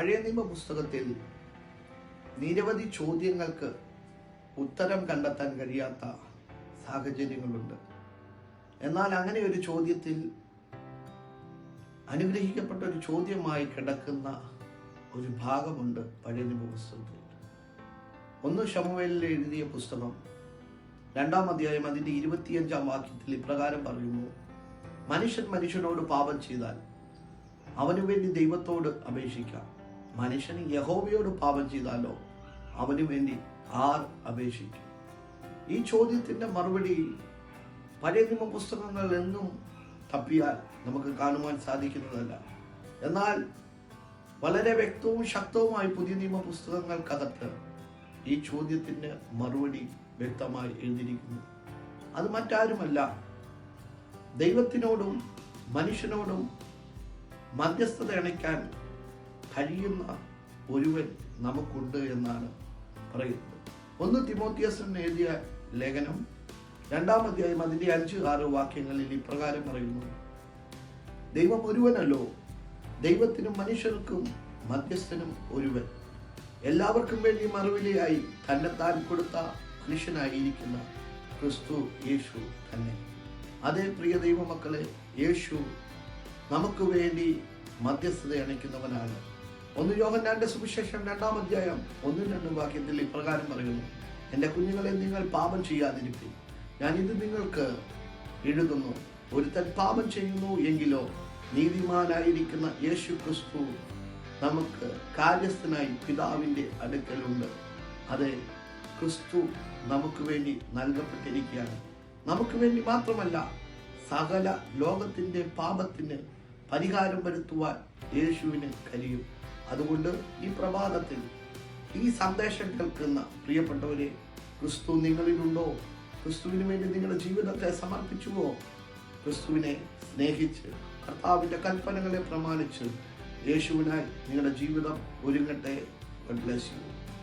പഴയ നിയമ പുസ്തകത്തിൽ നിരവധി ചോദ്യങ്ങൾക്ക് ഉത്തരം കണ്ടെത്താൻ കഴിയാത്ത സാഹചര്യങ്ങളുണ്ട്. എന്നാൽ അങ്ങനെ ഒരു ചോദ്യത്തിൽ അനുഗ്രഹിക്കപ്പെട്ട ഒരു ചോദ്യമായി കിടക്കുന്ന ഒരു ഭാഗമുണ്ട് പഴയ നിയമ പുസ്തകത്തിൽ ഒന്ന് ഷമുവേലിൽ എഴുതിയ പുസ്തകം. രണ്ടാം അധ്യായം അതിന്റെ ഇരുപത്തിയഞ്ചാം വാക്യത്തിൽ ഇപ്രകാരം പറയുന്നു മനുഷ്യൻ മനുഷ്യനോട് പാപം ചെയ്താൽ അവനു വേണ്ടി ദൈവത്തോട് അപേക്ഷിക്കാം. മനുഷ്യന് യഹോവയോട് പാപം ചെയ്താലോ അവന് വേണ്ടി ആർ അപേക്ഷിക്കും. ഈ ചോദ്യത്തിന്റെ മറുപടി പഴയ നിയമ പുസ്തകങ്ങൾ എന്നും തപ്പിയാൽ നമുക്ക് കാണുവാൻ സാധിക്കുന്നതല്ല. എന്നാൽ വളരെ വ്യക്തവും ശക്തവുമായി പുതിയ നിയമ പുസ്തകങ്ങൾക്കകത്ത് ഈ ചോദ്യത്തിന് മറുപടി വ്യക്തമായി എഴുതിയിരിക്കുന്നു. അത് മറ്റാരുമല്ല ദൈവത്തിനോടും മനുഷ്യനോടും മധ്യസ്ഥത അണയ്ക്കാൻ കഴിയുന്ന ഒരുവൻ നമുക്കുണ്ട് എന്നാണ് പറയുന്നത്. ഒന്ന് തിമോത്തിയസൻ എഴുതിയ ലേഖനം രണ്ടാം അധ്യായം അതിന്റെ അഞ്ച് ആറ് വാക്യങ്ങളിൽ ഇപ്രകാരം പറയുന്നു. ദൈവം ഒരുവനല്ലോ ദൈവത്തിനും മനുഷ്യർക്കും മധ്യസ്ഥനും ഒരുവൻ. എല്ലാവർക്കും വേണ്ടി മറുവിലയായി തന്നെത്താൻ കൊടുത്ത മനുഷ്യനായിരിക്കുന്ന ക്രിസ്തു യേശു തന്നെ. അതേ പ്രിയ ദൈവമക്കളെ യേശു നമുക്ക് വേണ്ടി മധ്യസ്ഥത അണയ്ക്കുന്നവനാണ് ഒന്ന് യോഹന്നാന്റെ സുവിശേഷം രണ്ടാം അധ്യായം ഒന്നും രണ്ടും വാക്യത്തിൽ ഇപ്രകാരം പറയുന്നു. എന്റെ കുഞ്ഞുങ്ങളെ നിങ്ങൾ പാപം ചെയ്യാതിരിക്കും. ഞാൻ ഇത് നിങ്ങൾക്ക് എഴുതുന്നു. ഒരുത്തൻ പാപം ചെയ്യുന്നു എങ്കിലോ നീതിമാനായിരിക്കുന്ന യേശു ക്രിസ്തു നമുക്ക് കാര്യസ്ഥനായി പിതാവിന്റെ അടുക്കലുണ്ട്. അതെ ക്രിസ്തു നമുക്ക് വേണ്ടി നൽകപ്പെട്ടിരിക്കുകയാണ്. നമുക്ക് വേണ്ടി മാത്രമല്ല സകല ലോകത്തിന്റെ പാപത്തിന് പരിഹാരം വരുത്തുവാൻ യേശുവിന് കഴിയും. അതുകൊണ്ട് ഈ പ്രഭാതത്തിൽ ഈ സന്ദേശം കേൾക്കുന്ന പ്രിയപ്പെട്ടവരെ ക്രിസ്തു നിങ്ങളിലുണ്ടോ? ക്രിസ്തുവിന് വേണ്ടി നിങ്ങളുടെ ജീവിതത്തെ സമർപ്പിച്ചുവോ? ക്രിസ്തുവിനെ സ്നേഹിച്ച് കർത്താവിന്റെ കൽപ്പനകളെ പ്രമാണിച്ച് യേശുവിനായി നിങ്ങളുടെ ജീവിതം ഒരുങ്ങട്ടെ. Bless you.